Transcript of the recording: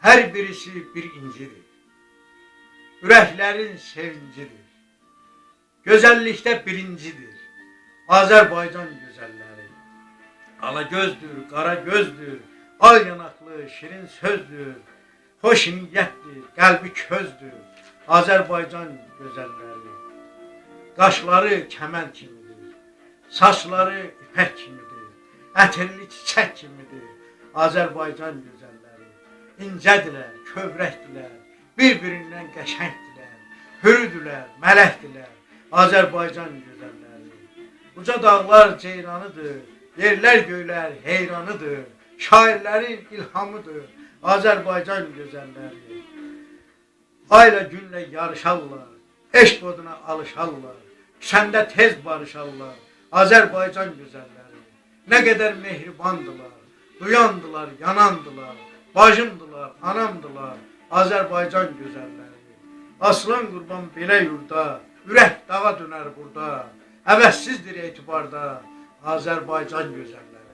Her birisi bir incidir. Ürəklərin sevincidir. Gözəllikdə birincidir. Azərbaycan gözəlləri. Ala gözdür, qara gözdür, al yanaqlı, şirin sözdür. Xoş niyyətdir, qəlbi közdür. Azərbaycan gözəlləri. Qaşları kəmənd kimidir. Saçları ipək kimidir. Ətirli çiçək kimidir. Azərbaycan gözəlləri. İncədirlər, kövrəkdirlər, bir-birindən qəşəngdirlər, hürüdülər, mələkdirlər. Azərbaycan gözəlləri. Uca dağlar ceyranıdır, yerlər göylər heyranıdır. Şairlərin ilhamıdır. Azərbaycan gözəlləri. Ayla günlə yarışarlar, eşq oduna alışarlar, küsəndə tez barışarlar, Azərbaycan gözəlləri. Nə qədər mehribandılar, duyandılar, yanandılar, bacımdılar, anamdılar, Azərbaycan gözəlləri. Aslan qurban belə yurda, ürək dağa dönər burada, əvəzsizdir etibarda, Azərbaycan gözəlləri.